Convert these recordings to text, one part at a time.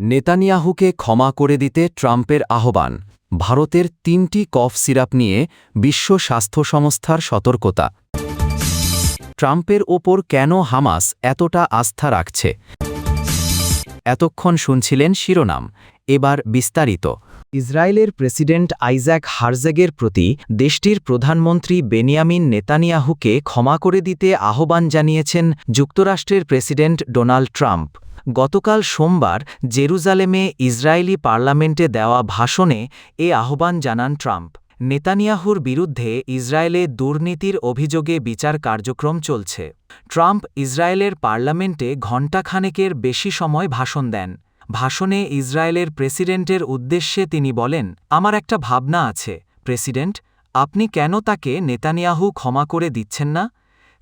নেতানিয়াহুকে ক্ষমা করে দিতে ট্রাম্পের আহ্বান, ভারতের তিনটি কফ সিরাপ নিয়ে বিশ্ব স্বাস্থ্য সংস্থার সতর্কতা। ট্রাম্পের ওপর কেন হামাস এতটা আস্থা রাখছে? এতক্ষণ শুনছিলেন শিরোনাম, এবার বিস্তারিত। ইসরায়েলের প্রেসিডেন্ট আইজ্যাক হারজেগের প্রতি দেশটির প্রধানমন্ত্রী বেনিয়ামিন নেতানিয়াহুকে ক্ষমা করে দিতে আহ্বান জানিয়েছেন যুক্তরাষ্ট্রের প্রেসিডেন্ট ডোনাল্ড ট্রাম্প। গতকাল সোমবার জেরুজালেমে ইসরায়েলি পার্লামেন্টে দেওয়া ভাষণে এ আহ্বান জানান ট্রাম্প। নেতানিয়াহুর বিরুদ্ধে ইসরায়েলে দুর্নীতির অভিযোগে বিচার কার্যক্রম চলছে। ট্রাম্প ইসরায়েলের পার্লামেন্টে ঘণ্টাখানেকের বেশি সময় ভাষণ দেন। ভাষণে ইসরায়েলের প্রেসিডেন্টের উদ্দেশ্যে তিনি বলেন, আমার একটা ভাবনা আছে, প্রেসিডেন্ট, আপনি কেন তাকে নেতানিয়াহু ক্ষমা করে দিচ্ছেন না?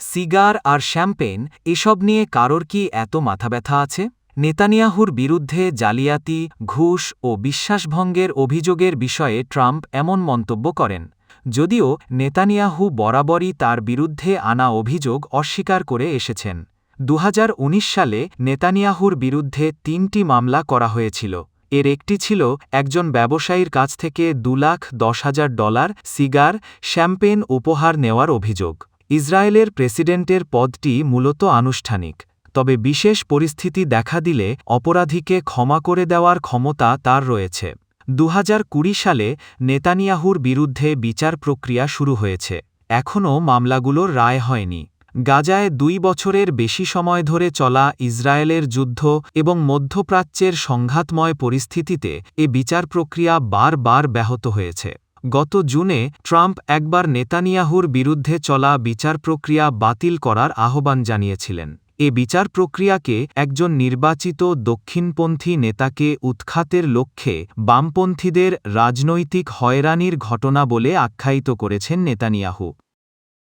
সিগার আর শ্যাম্পেন এসব নিয়ে কারোর কি এত মাথাব্যথা আছে? নেতানিয়াহুর বিরুদ্ধে জালিয়াতি, ঘুষ ও বিশ্বাসভঙ্গের অভিযোগের বিষয়ে ট্রাম্প এমন মন্তব্য করেন, যদিও নেতানিয়াহু বরাবরই তার বিরুদ্ধে আনা অভিযোগ অস্বীকার করে এসেছেন। দু হাজার উনিশ সালে নেতানিয়াহুর বিরুদ্ধে তিনটি মামলা করা হয়েছিল। এর একটি ছিল একজন ব্যবসায়ীর কাছ থেকে দু লাখ দশ হাজার ডলার সিগার, শ্যাম্পেন উপহার নেওয়ার অভিযোগ। ইসরায়েলের প্রেসিডেন্টের পদটি মূলত আনুষ্ঠানিক, তবে বিশেষ পরিস্থিতি দেখা দিলে অপরাধীকে ক্ষমা করে দেওয়ার ক্ষমতা তার রয়েছে। দু হাজার কুড়ি সালে নেতানিয়াহুর বিরুদ্ধে বিচার প্রক্রিয়া শুরু হয়েছে। এখনও মামলাগুলোর রায় হয়নি। গাজায় দুই বছরের বেশি সময় ধরে চলা ইসরায়েলের যুদ্ধ এবং মধ্যপ্রাচ্যের সংঘাতময় পরিস্থিতিতে এ বিচার প্রক্রিয়া বারবার ব্যাহত হয়েছে। গত জুনে ট্রাম্প একবার নেতানিয়াহুর বিরুদ্ধে চলা বিচার প্রক্রিয়া বাতিল করার আহ্বান জানিয়েছিলেন। এ বিচার প্রক্রিয়াকে একজন নির্বাচিত দক্ষিণপন্থী নেতাকে উৎখাতের লক্ষ্যে বামপন্থীদের রাজনৈতিক হয়রানির ঘটনা বলে আখ্যায়িত করেছেন নেতানিয়াহু।